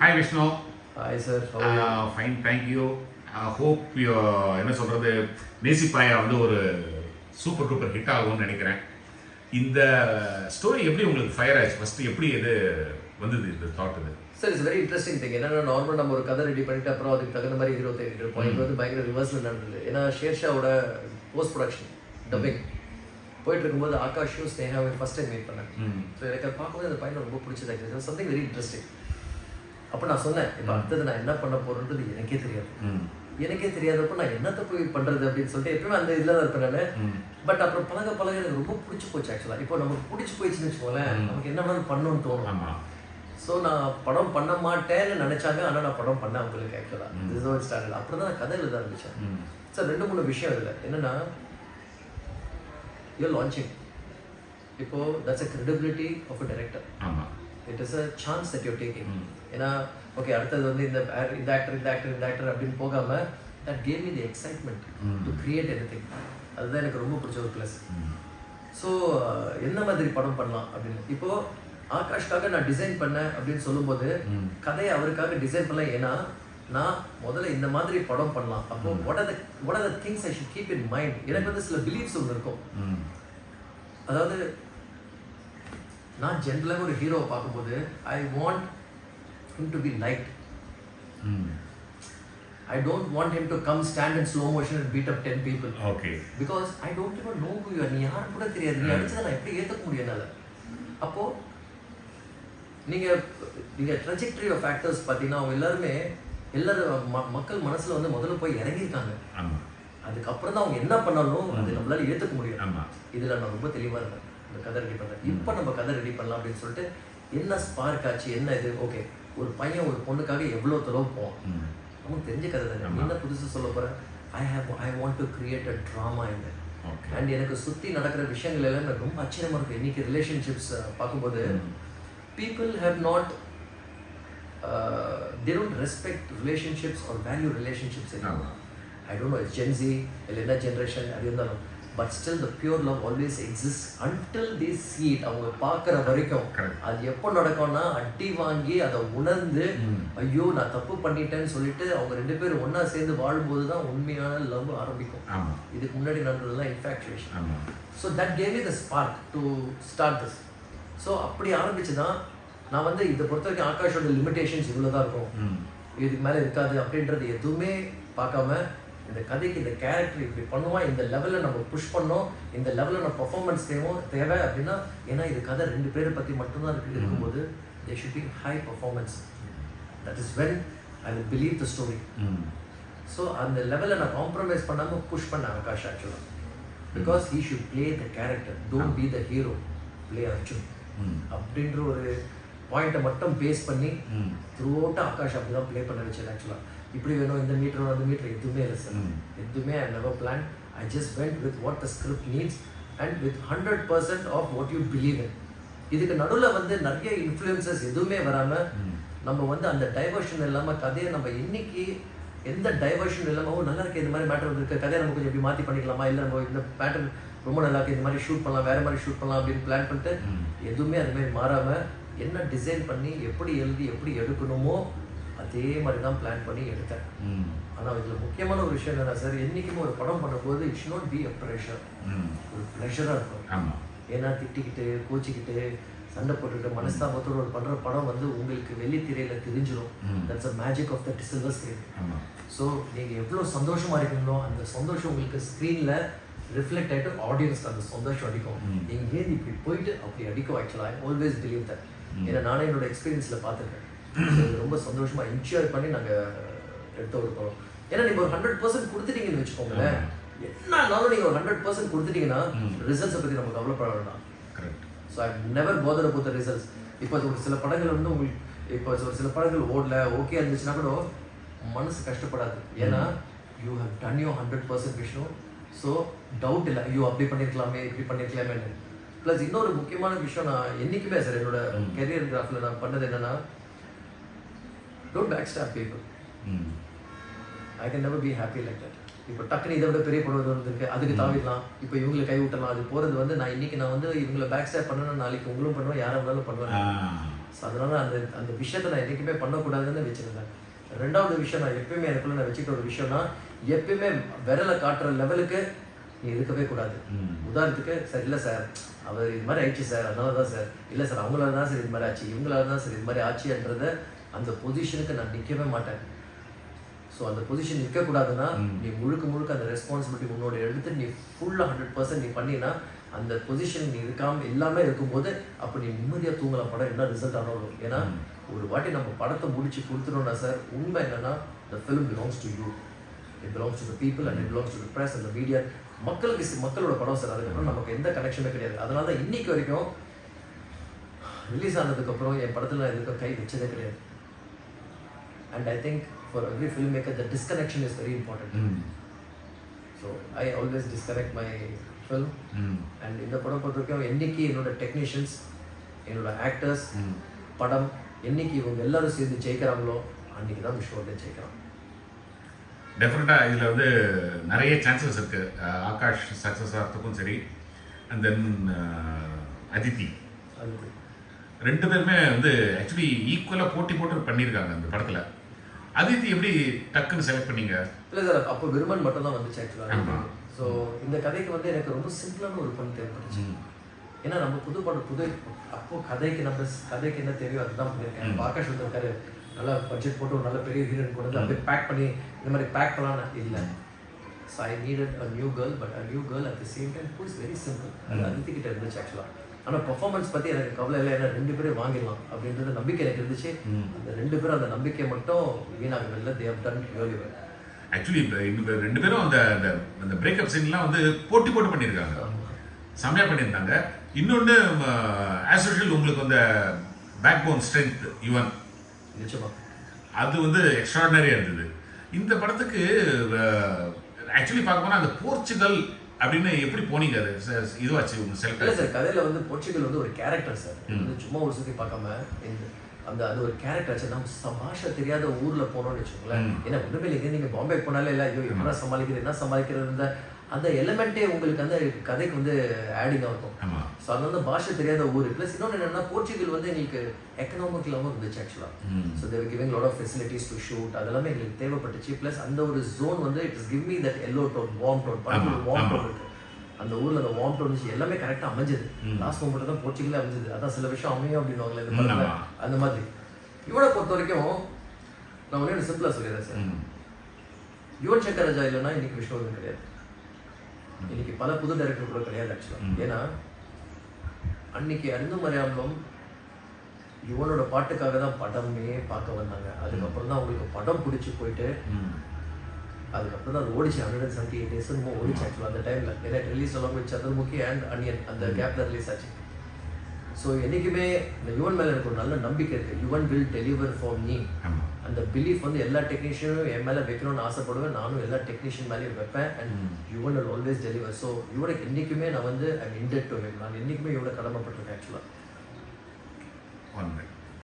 Hi Vishnu hi sir fine thank you hope என்ன சொல்கிறது நேசிப்பாயா வந்து ஒரு சூப்பர் டூப்பர் ஹிட் ஆகும்னு நினைக்கிறேன். இந்த ஸ்டோரி எப்படி உங்களுக்கு ஃபயர் ஆச்சு? ஃபர்ஸ்ட் எப்படி இது வந்தது இந்த தாட் இது? Sir it's very interesting thing என்னன்னா நார்மல் நம்ம ஒரு கதை ரெடி பண்ணிட்டு அப்புறம் அதுக்கு தகுந்த மாதிரி ஹீரோ தேடிட்டு இருப்போம் இது வந்து பயங்கர ரிவர்ஸில் நடந்தது. ஏன்னா ஷேர்ஷாவோட போஸ்ட் ப்ரொடக்ஷன் டப்பிங் போயிட்டு இருக்கும்போது ஆகாஷும் ஸ்னேகாவை ஃபர்ஸ்ட் டைம் மீட் பண்ணேன். ஸோ எனக்கு பார்க்கும்போது அந்த பையனை ரொம்ப பிடிச்சது சம்திங் வெரி இன்ட்ரெஸ்டிங் அப்போ நான் சொன்னேன் இப்போ அடுத்தது நான் என்ன பண்ண போறேன்றது எனக்கே தெரியாது. எனக்கே தெரியாதப்போ நான் என்னத்தை போய் பண்றது அப்படின்னு சொல்லிட்டு எப்பவுமே அந்த இதில் தான் இருப்பேன் நான். பட் அப்புறம் பழக பழக எனக்கு ரொம்ப பிடிச்சி போச்சு ஆக்சுவலாக இப்போ நமக்கு பிடிச்சி போயிடுச்சுன்னு வச்சுக்கோங்களேன் நமக்கு என்ன வேணாலும் பண்ணணும்னு தோணும். ஸோ நான் படம் பண்ண மாட்டேன்னு நினைச்சாங்க ஆனால் நான் படம் பண்ணேன் அவங்களுக்கு ஆக்சுவலாக ரிசர்வ் ஸ்டாண்டர்ட் அப்புறம் தான் நான் கதை எழுத ஆரம்பிச்சேன். ம். சார் ரெண்டு மூணு விஷயம் இதில். என்னன்னா யூ லான்ச்சிங் இப்போ that's a credibility of a ஆமாம் it is a chance that you taking. ஏன்னா ஓகே அடுத்தது வந்து இந்த இந்த ஆக்டர் இந்த ஆக்டர் இந்த ஆக்டர் அப்படின்னு போகாம that came me the excitement. To create any thing அதுதான் எனக்கு ரொம்ப பிடிச்ச ஒரு ப்ளஸ் ஸோ என்ன மாதிரி படம் பண்ணலாம் அப்படின்னு? இப்போ ஆகாஷ்காக நான் டிசைன் பண்ணேன் அப்படின்னு சொல்லும்போது. கதையை அவருக்காக டிசைன் பண்ணல. ஏன்னா நான் முதல்ல இந்த மாதிரி படம் பண்ணலாம். அப்போ the what are the things I should keep in mind? எனக்கு வந்து சில பிலீஃப்ஸ் ஒன்று இருக்கும். அதாவது நான் ஜென்ரலாக ஒரு ஹீரோவை பார்க்கும்போது I want him to be light hmm I don't want him to come stand in slow motion and beat up ten people okay because I don't even know who you நீ யாரும் கூட தெரியாது. நீ அடிச்சதை நான் எப்படி ஏற்றுக்க முடியும் என்னால்? அப்போ நீங்க நீங்க ட்ரெஜெக்டரி ஆஃப் ஃபேக்டர்ஸ் பார்த்தீங்கன்னா அவங்க எல்லாருமே எல்லாரும் மக்கள் மனசுல வந்து முதல்ல போய் இறங்கியிருக்காங்க. அதுக்கப்புறம் தான் அவங்க என்ன பண்ணாலும் அது நம்மளால ஏற்றுக்க முடியும். இதுல நான் ரொம்ப தெளிவா இருந்தேன். இந்த கதை ரெடி பண்ணேன் இப்போ நம்ம கதை ரெடி பண்ணலாம் அப்படின்னு சொல்லிட்டு என்ன ஸ்பார்க் ஆச்சு? என்ன இது? ஓகே ஒரு பையன் ஒரு பொண்ணுக்காக எவ்வளோ தொலைவு போவான்? நமக்கு தெரிஞ்ச கதை தானே. என்ன புதுசு சொல்ல போற? I have I want to create a drama இந்த அண்ட் எனக்கு சுற்றி நடக்கிற விஷயங்கள் எல்லாம் எனக்கு ரொம்ப ஆச்சரியமா இருக்கு. இன்னைக்கு ரிலேஷன்ஷிப்ஸ் பார்க்கும்போது people have not they don't respect relationships or value relationships. I don't know gen Z இல்லை என்ன ஜென்ரேஷன் அது இருந்தாலும். But still the pure love always exist until the cheat அவங்க பார்க்குற வரைக்கும். அது எப்போ நடக்கும்னா அடி வாங்கி அதை உணர்ந்து. ஐயோ நான் தப்பு பண்ணிட்டேன்னு சொல்லிட்டு அவங்க ரெண்டு பேரும் ஒண்ணா சேர்ந்து வாழும்போது தான் உண்மையான லவ் ஆரம்பிக்கும். இதுக்கு முன்னாடி நடந்ததெல்லாம் infatuation so that gave me the spark to start this so அப்படி ஆரம்பிச்சு தான் நான் வந்து இதை பொறுத்த வரைக்கும் ஆகாஷோட லிமிடேஷன்ஸ் இவ்வளோ தான் இருக்கும் இதுக்கு மேலே இருக்காது அப்படின்றது எதுவுமே பார்க்காம இந்த கதைக்கு இந்த கேரக்டர் இப்படி பண்ணுவான் இந்த லெவலில் நம்ம புஷ் பண்ணோம் இந்த லெவலில் நம்ம பர்ஃபார்மன்ஸ் தேவை தேவை அப்படின்னா ஏன்னா இது கதை ரெண்டு பேரை பற்றி மட்டும்தான் இருக்கு இருக்கும்போது they should be high performance that is when I will believe the story so அந்த லெவலில் நான் காம்ப்ரமைஸ் பண்ணாமல் புஷ் பண்ண ஆகாஷ் ஆக்சுவலாக because he should play the character don't be the hero play Arjun. அப்படின்ற ஒரு பாயிண்ட்டை மட்டும் பேஸ் பண்ணி த்ரூ அவுட் ஆகாஷ் அப்படி தான் ப்ளே பண்ண வச்சது ஆக்சுவலாக இப்படி வேணும் இந்த மீட்டர் வேணும் அந்த மீட்டர் எதுவுமே இல்லை சார். எதுவுமே I never plan I just went with what the script needs and with hundred percent of what you believe in இதுக்கு நடுவில் வந்து நிறைய இன்ஃப்ளூயன்சஸ் எதுவுமே வராமல். நம்ம வந்து அந்த டைவர்ஷன் இல்லாமல் கதையை நம்ம இன்னைக்கு எந்த டைவர்ஷன் இல்லாமல் ஓ நல்லா இருக்கு இந்த மாதிரி மேட்டர் இருக்கு கதையை நம்ம கொஞ்சம் இப்படி மாற்றி பண்ணிக்கலாமா இல்லை நம்ம இந்த பேட்டர்ன் ரொம்ப நல்லா இருக்கு இந்த மாதிரி ஷூட் பண்ணலாம் வேற மாதிரி ஷூட் பண்ணலாம் அப்படின்னு பிளான் பண்ணிட்டு. எதுவுமே அது மாதிரி மாறாமல் என்ன டிசைன் பண்ணி எப்படி எழுதி எப்படி எடுக்கணுமோ அதே மாதிரி தான் பிளான் பண்ணி எடுத்தேன். ஆனால் இதில் முக்கியமான ஒரு விஷயம் என்னன்னா சார் என்றைக்குமே ஒரு படம் பண்ணும்போது it should not be a pressure ஒரு ப்ளஷராக இருக்கும். ஏன்னா திட்டிக்கிட்டு கோச்சிக்கிட்டு சண்டை போட்டுக்கிட்டு மனஸ்தாபத்தோட ஒரு பண்ணுற படம் வந்து உங்களுக்கு வெள்ளித்திரையில தெரிஞ்சிடும். That's a magic of the silver screen so நீங்கள் எவ்வளோ சந்தோஷமா இருக்கீங்களோ அந்த சந்தோஷம் உங்களுக்கு ஸ்க்ரீனில் ரிஃப்ளெக்ட் ஆகிட்டு ஆடியன்ஸ்க்கு அந்த சந்தோஷம் அடிக்கும். நீங்கள் ஏன் இப்படி போயிட்டு அப்படி அடிக்கும் ஆக்சுவலாக ஐ ஆல்வேஸ் பிலீவ் தட் ஏன்னா நானே என்னோட எக்ஸ்பீரியன்ஸில் பார்த்துருக்கேன். ரொம்ப சந்தோஷமா என்ஜாய் பண்ணி நாங்கள் எடுத்த ஒரு படம். ஏன்னா நீங்கள் ஒரு ஹண்ட்ரட் பர்சன்ட் கொடுத்துட்டீங்கன்னு வச்சுக்கோங்களேன். என்னன்னாலும் நீங்கள் ஒரு ஹண்ட்ரட் பர்சன்ட் கொடுத்துட்டீங்கன்னா. ரிசல்ட்ஸை பற்றி நம்ம கவலைப்பட வேண்டாம். Correct so I never bother about the results இப்போ ஒரு சில படங்கள் வந்து உங்களுக்கு இப்போ ஒரு சில படங்கள் ஓடல ஓகே இருந்துச்சுன்னா கூட மனசு கஷ்டப்படாது. ஏன்னா you have done you hundred percent Vishnu so doubt இல்லை. ஐயோ அப்படி பண்ணியிருக்கலாமே இப்படி பண்ணியிருக்கலாமே ப்ளஸ் இன்னொரு முக்கியமான விஷயம் நான் என்றைக்குமே சார் என்னோட கெரியர் கிராஃபில் நான் பண்ணது என்னன்னா don't back stop people I can never be happy like that இப்போ டக்குனு இதை விட பெரிய படம் வந்து இருக்கு. அதுக்கு தாவிடலாம். இப்போ இவங்களை கை விட்டலாம் அது போகிறது வந்து நான் இன்னைக்கு நான் வந்து இவங்களை பேக் ஸ்டாப் பண்ணணும் நாளைக்கு உங்களும் பண்ணுவேன் யாரை வேணாலும் பண்ணுவேன். ஸோ அதனால அந்த அந்த விஷயத்தை நான் என்றைக்குமே பண்ணக்கூடாதுன்னு வச்சுருந்தேன் ரெண்டாவது விஷயம் நான் எப்பயுமே எனக்குள்ள நான் வச்சுக்கிட்ட ஒரு விஷயம்னா எப்பயுமே விரலை காட்டுற லெவலுக்கு நீ இருக்கவே கூடாது. உதாரணத்துக்கு சார் இல்லை சார். அவர் இது மாதிரி ஆயிடுச்சு சார். அதனால தான் சார். இல்லை சார் அவங்களால தான் சார் இது மாதிரி ஆச்சு. இவங்களால தான் சார் இது மாதிரி ஆச்சுன்றத அந்த பொசிஷனுக்கு நான் நிற்கவே மாட்டேன். ஸோ அந்த பொசிஷன் நிற்கக்கூடாதுன்னா நீ முழுக்க முழுக்க அந்த ரெஸ்பான்சிபிலிட்டி உன்னோட எடுத்து நீ ஃபுல்லாக ஹண்ட்ரட் பர்சன்ட் நீ பண்ணினா அந்த பொசிஷன் நீ இருக்காம எல்லாமே இருக்கும்போது அப்போ நீ நிம்மதியாக தூங்கலாம் படம் என்ன ரிசல்ட் ஆனாலும். ஏன்னா ஒரு வாட்டி நம்ம படத்தை முடிச்சு கொடுத்துட்டோம்னா சார் உண்மை என்னன்னா film belongs to you. It belongs to the people and it belongs to the press and the media. மக்களுக்கு மக்களோட படம் சார் அதுக்கப்புறம் நமக்கு எந்த கனெக்ஷனுமே கிடையாது. அதனால தான் இன்னைக்கு வரைக்கும் ரிலீஸ் ஆனதுக்கப்புறம் என் படத்தில் நான் இதுக்கு கை வச்சதே கிடையாது. And I think for every film maker the disconnection is very important. So I always disconnect my film. And இந்த படம் பொறுத்த வரைக்கும் என்னைக்கு என்னோட டெக்னீஷியன்ஸ் என்னோட ஆக்டர்ஸ் ம். படம் என்னைக்கு இவங்க எல்லாரும் சேர்ந்து ஜெயிக்கிறாங்களோ அன்னைக்கு தான் விஷ்ணுவர்தன் ஜெயிக்கிறான். டெஃபினட்டாக இதில் வந்து நிறைய சான்சஸ் இருக்கு. அஹ் ஆகாஷ் சக்ஸஸ் ஆகிறதுக்கும் சரி அண்ட் தென் அதித்தி. அது. ரெண்டு பேருமே வந்து ஆக்சுவலி ஈக்குவலாக போட்டி போட்டு பண்ணியிருக்காங்க அந்த படத்தில். அதித்தி எப்படி டக்குன்னு செலக்ட் பண்ணீங்க? இல்லை சார் அப்போ விருமன் மட்டும் தான் வந்துச்சு. ஆக்சுவலாக ஸோ இந்த கதைக்கு வந்து எனக்கு ரொம்ப சிம்பிளான ஒரு பொண்ணு தேவைப்பட்டுச்சு. ஏன்னா நம்ம புது படம் புது அப்போ கதைக்கு நம்ம கதைக்கு என்ன தேவையோ அதுதான் பண்ணியிருக்கேன். இப்போ ஆகாஷ் வந்திருக்காரு நல்லா பட்ஜெட் போட்டு ஒரு நல்ல பெரிய ஹீரோயின் கொண்டு வந்து அப்படியே பேக் பண்ணி இந்த மாதிரி பேக் பண்ணலான்னு இல்லை. So I needed a new girl but a new girl at the same time is very simple அது அதித்தி கிட்ட இருந்துச்சு ஆக்சுவலாக ஆனால் பர்ஃபார்மன்ஸ் பற்றி எனக்கு கவலை இல்லை. ஏன்னா ரெண்டு பேரும் வாங்கிடலாம் அப்படின்றது நம்பிக்கை எனக்கு இருந்துச்சு. அந்த ரெண்டு பேரும் அந்த நம்பிக்கை மட்டும் வீணாகவில்லை. They've done really well actually இந்த ரெண்டு பேரும் அந்த அந்த பிரேக்கப் சீன்லாம் வந்து போட்டி போட்டு பண்ணியிருக்காங்க. செம்மையாக பண்ணியிருந்தாங்க. இன்னொன்று ஆஸ் யூஷுவல் உங்களுக்கு அந்த பேக் போன் ஸ்ட்ரென்த் யுவன் நிச்சயமா. அது வந்து எக்ஸ்ட்ராடனரியாக இருந்தது. இந்த படத்துக்கு ஆக்சுவலி பார்க்க போனால் அந்த போர்ச்சுகல் அப்படின்னு எப்படி போனீங்க அது? ச- இதுவாச்சு உங்க இல்லை செலக்ட் சார் கதையில வந்து போர்ச்சுகல் வந்து ஒரு கேரக்டர் சார் வந்து சும்மா ஒரு சுற்றி பார்க்காம அந்த அது ஒரு கேரக்டர் ஆச்சு. நம்ம ச- பாஷை தெரியாத ஊர்ல போனோம்னு வச்சுக்கோங்களேன். ஏன்னா ஒன்றுமே இல்லை. நீங்க பாம்பே போனாலே இல்லை ஐயோ என்ன சமாளிக்கிறது என்ன சமாளிக்கிறது இந்த அந்த எலிமெண்ட்டே உங்களுக்கு அந்த கதைக்கு வந்து ஆடிங் ஆகும் ஸோ அது வந்து பாஷை தெரியாத ஊர். ப்ளஸ் இன்னொன்று என்னன்னா போர்ச்சுகல் வந்து எங்களுக்கு எக்கனாமிக்கலாகவும் இருந்துச்சு ஆக்சுவலாக. So they're giving lot of facilities to shoot அதெல்லாமே எங்களுக்கு தேவைப்பட்டுச்சு. ப்ளஸ் அந்த ஒரு ஜோன் வந்து it's give me that yellow tone warm tone ஆமா, வார்ம். டோன் இருக்கு. அந்த ஊர்ல அந்த வார்ம் டோன் எல்லாமே கரெக்டாக அமைஞ்சது. லாஸ்ட் மொமெண்ட் தான் போர்ச்சுகலே அமைஞ்சது. அதான் சில விஷயம் அமையும் அப்படின்னுவாங்களே இந்த படத்துல. அந்த மாதிரி. இவனை பொறுத்த வரைக்கும் நான் ஒன்று சிம்பிளாக சொல்லிடுறேன் சார். யுவன் சங்கர் ராஜா இல்லைன்னா இன்னைக்கு விஷ்ணுவர்தன் கிடையாது. இன்னைக்கு பல புது டைரக்டர் கூட கிடையாது ஆக்சுவலாக ஏன்னா அன்னைக்கு அறிந்தும் அறியாமலும் யுவனோட பாட்டுக்காக தான் படமே பார்க்க வந்தாங்க. அதுக்கப்புறம் தான் அவங்களுக்கு படம் பிடிச்சி போயிட்டு. அதுக்கப்புறம் தான் அது ஓடிச்சு. Hundred and seventy eight days ரொம்ப ஓடிச்சு ஆக்சுவலாக அந்த டைமில் ஏன்னா ரிலீஸ் எல்லாம் வச்சு சந்திரமுகி அண்ட் அனியன் அந்த கேப்பில் ரிலீஸ் ஆச்சு. ஸோ என்றைக்குமே இந்த யுவன் மேலே எனக்கு ஒரு நல்ல நம்பிக்கை இருக்குது Yuvan will deliver for me அந்த பிலீஃப் வந்து எல்லா டெக்னீஷியனும் என் மேலே வைக்கணும்னு ஆசைப்படுவேன். நானும் எல்லா டெக்னீஷியன் மேலேயும் வைப்பேன். And Yuvan will always deliver so இவனுக்கு என்றைக்குமே நான் வந்து ஐம் இண்டட் டு நான் என்றைக்குமே இவனை கடமைப்பட்டிருக்கேன் ஆக்சுவலாக ஒன் மினிட்